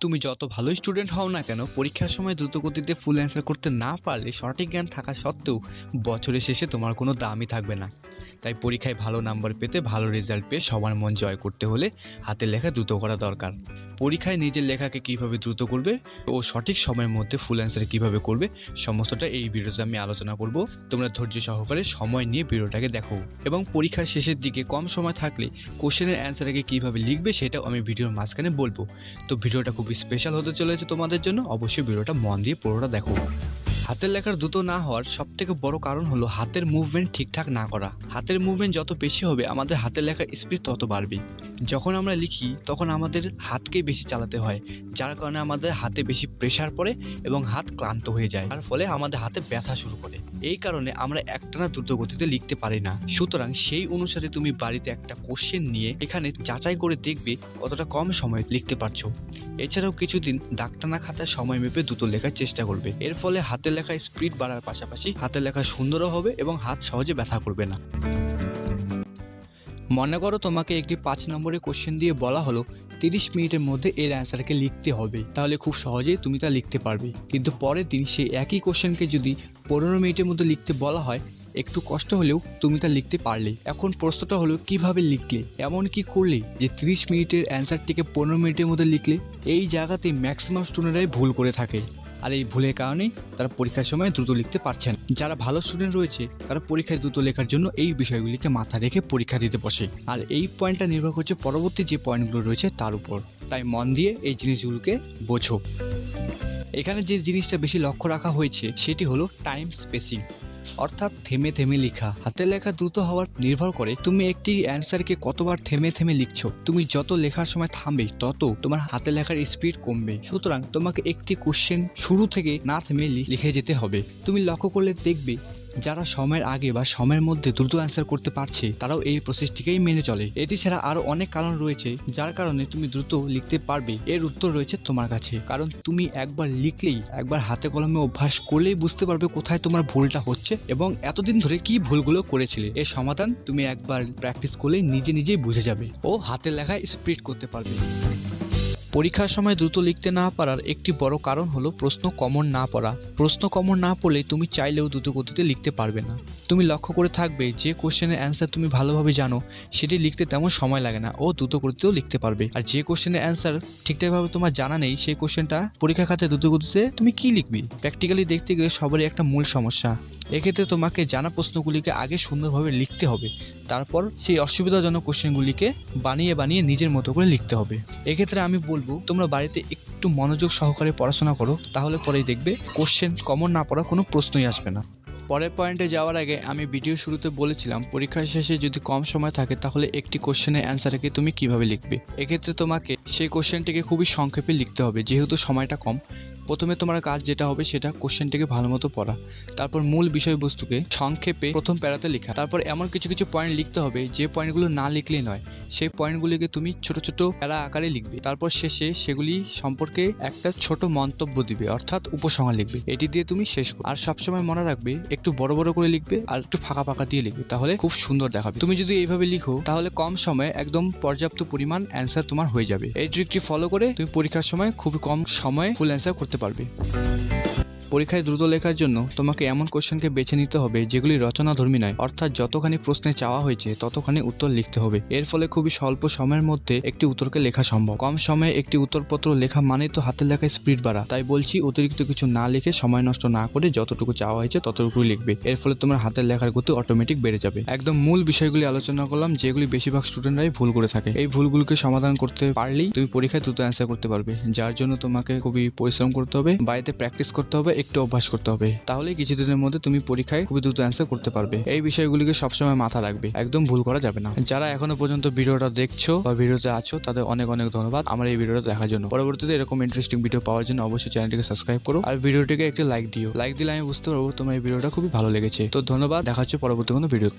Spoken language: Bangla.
তুমি যত ভালো স্টুডেন্ট হও না কেন, পরীক্ষার সময় দ্রুতগতিতে ফুল অ্যান্সার করতে না পারলে সঠিক জ্ঞান থাকা সত্ত্বেও বছরের শেষে তোমার কোনো দামই থাকবে না। তাই পরীক্ষায় ভালো নাম্বার পেতে ভালো রেজাল্ট পেয়ে সবার মন জয় করতে হলে হাতের লেখা দ্রুত করা দরকার। পরীক্ষায় নিজের লেখাকে কীভাবে দ্রুত করবে ও সঠিক সময়ের মধ্যে ফুল অ্যান্সার কীভাবে করবে সমস্তটা এই ভিডিওতে আমি আলোচনা করব। তোমরা ধৈর্য সহকারে সময় নিয়ে ভিডিওটাকে দেখো এবং পরীক্ষার শেষের দিকে কম সময় থাকলে কোশ্চেনের অ্যান্সারকে কীভাবে লিখবে সেটাও আমি ভিডিওর মাঝখানে বলব। তো ভিডিওটা খুব স্পেশাল হতে চলেছে তোমাদের জন্য, অবশ্যই ভিডিওটা মন দিয়ে পুরোটা দেখো। হাতের লেখার দ্রুত না হওয়ার সব থেকে বড় কারণ হলো হাতের মুভমেন্ট ঠিকঠাক না করা। হাতের মুভমেন্ট যত বেশি হবে, আমাদের হাতের লেখার স্পিড তত বাড়বে। যখন আমরা লিখি, তখন আমাদের হাতকেই বেশি চালাতে হয়, যার কারণে আমাদের হাতে বেশি প্রেশার পড়ে এবং হাত ক্লান্ত হয়ে যায়। তার ফলে আমাদের হাতে ব্যথা শুরু করে। এই কারণে আমরা একটানা দ্রুত গতিতে লিখতে পারি না। সুতরাং সেই অনুসারে তুমি বাড়িতে একটা কোশ্চেন নিয়ে এখানে যাচাই করে দেখবে কতটা কম সময়ে লিখতে পারছ। এছাড়াও কিছুদিন ডাক্তানা খাতায় সময় মেপে দ্রুত লেখার চেষ্টা করবে। এর ফলে হাতের লেখায় স্পিড বাড়ার পাশাপাশি হাতের লেখা সুন্দরও হবে এবং হাত সহজে ব্যথা করবে না। মনে করো তোমাকে একটি পাঁচ নম্বরের কোশ্চেন দিয়ে বলা হলো, তিরিশ মিনিটের মধ্যে এর অ্যান্সারকে লিখতে হবে। তাহলে খুব সহজেই তুমি তা লিখতে পারবে। কিন্তু পরের দিন সেই একই কোশ্চেনকে যদি পনেরো মিনিটের মধ্যে লিখতে বলা হয়, একটু কষ্ট হলেও তুমি তা লিখতে পারলে। এখন প্রশ্নটা হলো, কীভাবে লিখলে? এমন কি করলে যে তিরিশ মিনিটের অ্যান্সারটিকে পনেরো মিনিটের মধ্যে লিখলে? এই জায়গাতে ম্যাক্সিমাম স্টুডেন্টরাই ভুল করে থাকে। আর এই ভুলের কারণেই তারা পরীক্ষার সময় দ্রুত লিখতে পারছেন। যারা ভালো স্টুডেন্ট রয়েছে, তারা পরীক্ষায় দ্রুত লেখার জন্য এই বিষয়গুলিকে মাথা রেখে পরীক্ষা দিতে বসে। আর এই পয়েন্টটা নির্ভর করছে পরবর্তী যে পয়েন্টগুলো রয়েছে তার উপর। তাই মন দিয়ে এই জিনিসগুলোকে বোঝো। এখানে যে জিনিসটা বেশি লক্ষ্য রাখা হয়েছে, সেটি হলো টাইম স্পেসিং অর্থাৎ থেমে থেমে লেখা। হাতে লেখা দ্রুত হওয়ার নির্ভর করে তুমি একটি অ্যান্সারকে কতবার থেমে থেমে লিখছো। তুমি যত লেখার সময় থামবে, তত তোমার হাতে লেখার স্পিড কমবে। সুতরাং তোমাকে একটি কোশ্চেন শুরু থেকে না থেমে লিখে যেতে হবে। তুমি লক্ষ্য করলে দেখবে যারা সময়ের আগে বা সময়ের মধ্যে দ্রুত অ্যান্সার করতে পারছে, তারাও এই প্রসেসটিকেই মেনে চলে। এটি ছাড়া আরও অনেক কারণ রয়েছে, যার কারণে তুমি দ্রুত লিখতে পারবে। এর উত্তর রয়েছে তোমার কাছে। কারণ তুমি একবার লিখলেই, একবার হাতে কলমে অভ্যাস করলেই বুঝতে পারবে কোথায় তোমার ভুলটা হচ্ছে এবং এতদিন ধরে কি ভুলগুলো করেছিলে। এর সমাধান তুমি একবার প্র্যাকটিস করলেই নিজে নিজেই বুঝে যাবে ও হাতের লেখায় স্প্রিড করতে পারবে। পরীক্ষার সময় দ্রুত লিখতে না পারার একটি বড় কারণ হলো প্রশ্ন কমন না পড়া। প্রশ্ন কমন না পড়লে তুমি চাইলেও দ্রুত গতিতে লিখতে পারবে না। তুমি লক্ষ্য করে থাকবে যে কোশ্চেনের অ্যান্সার তুমি ভালোভাবে জানো, সেটি লিখতে তেমন সময় লাগে না ও দ্রুত গতিতেও লিখতে পারবে। আর যে কোশ্চেনের অ্যান্সার ঠিকঠাকভাবে তোমার জানা নেই, সেই কোশ্চেনটা পরীক্ষা খাতে দ্রুত গতিতে তুমি কি লিখবি? প্র্যাকটিক্যালি দেখতে গেলে সবারই একটা মূল সমস্যা। এক্ষেত্রে তোমাকে জানা প্রশ্নগুলিকে আগে সুন্দরভাবে লিখতে হবে। তারপর সেই অসুবিধাজনক কোশ্চেনগুলিকে বানিয়ে বানিয়ে নিজের মতো করে লিখতে হবে। এক্ষেত্রে আমি বলব, তোমরা বাড়িতে একটু মনোযোগ সহকারে পড়াশোনা করো, তাহলে পরেই দেখবে কোশ্চেন কমন না পড়া কোনো প্রশ্নই আসবে না। পরের পয়েন্টে যাওয়ার আগে আমি ভিডিও শুরুতে বলেছিলাম, পরীক্ষার শেষে যদি কম সময় থাকে তাহলে একটি কোশ্চেনের অ্যান্সারকে তুমি কীভাবে লিখবে? এক্ষেত্রে তোমাকে সেই কোশ্চেনটিকে খুবই সংক্ষেপে লিখতে হবে, যেহেতু সময়টা কম। প্রথমে তোমার কাজ যেটা হবে সেটা কোশ্চেনটিকে ভালো মতো পড়া। তারপর মূল বিষয়বস্তুকে সংক্ষেপে প্রথম প্যারাতে লেখা। তারপর এমন কিছু কিছু পয়েন্ট লিখতে হবে, যে পয়েন্টগুলো না লিখলেই নয়। সেই পয়েন্টগুলিকে তুমি ছোট ছোট প্যারা আকারে লিখবে। তারপর শেষে সেগুলি সম্পর্কে একটা ছোট মন্তব্য দিবে, অর্থাৎ উপসংহার লিখবে। এটি দিয়ে তুমি শেষ আর সবসময় মনে রাখবে, একটু বড় বড় করে লিখবে আর একটু ফাঁকা ফাঁকা দিয়ে লিখবে, তাহলে খুব সুন্দর দেখাবে। তুমি যদি এইভাবে লিখো, তাহলে কম সময়ে একদম পর্যাপ্ত পরিমাণ অ্যান্সার তোমার হয়ে যাবে। এই ট্রিকটি ফলো করে তুমি পরীক্ষার সময় খুবই কম সময়ে ফুল অ্যান্সার করতে পারবে পরীক্ষায় দ্রুত লেখার জন্য তোমাকে এমন কোশ্চেনকে বেছে নিতে হবে যেগুলি রচনাধর্মী নয়। অর্থাৎ যতখানি প্রশ্নে চাওয়া হয়েছে, ততখানি উত্তর লিখতে হবে। এর ফলে খুবই স্বল্প সময়ের মধ্যে একটি উত্তরকে লেখা সম্ভব। কম সময়ে একটি উত্তরপত্র লেখা মানেই তো হাতের লেখায় স্পিড বাড়া। তাই বলছি, অতিরিক্ত কিছু না লিখে সময় নষ্ট না করে যতটুকু চাওয়া হয়েছে ততটুকু লিখবে। এর ফলে তোমার হাতের লেখার গতি অটোমেটিক বেড়ে যাবে। একদম মূল বিষয়গুলি আলোচনা করলাম, যেগুলি বেশিরভাগ স্টুডেন্টরাই ভুল করে থাকে। এই ভুলগুলোকে সমাধান করতে পারলেই তুমি পরীক্ষায় দ্রুত অ্যান্সার করতে পারবে, যার জন্য তোমাকে খুবই পরিশ্রম করতে হবে, বাড়িতে প্র্যাকটিস করতে হবে একটু অভ্যাস করতে হবে। তাহলে কিছুদিনের মধ্যে তুমি পরীক্ষায় খুবই দ্রুত অ্যান্সার করতে পারবে। এই বিষয়গুলিকে সবসময় মাথা রাখবে। একদম ভুল করা যাবে না। যারা এখনও পর্যন্ত ভিডিওটা দেখছ বা ভিডিওতে আছো, তাদের অনেক অনেক ধন্যবাদ আমার এই ভিডিওটা দেখার জন্য। পরবর্তীতে এরকম ইন্টারেস্টিং ভিডিও পাওয়ার জন্য অবশ্যই চ্যানেলটিকে সাবস্ক্রাইব করো আর ভিডিওটিকে একটি লাইক দিও। লাইক দিলে আমি বুঝতে পারব তোমার এই ভিডিওটা খুবই ভালো লেগেছে। তো ধন্যবাদ। দেখা হচ্ছে পরবর্তী কোনো ভিডিও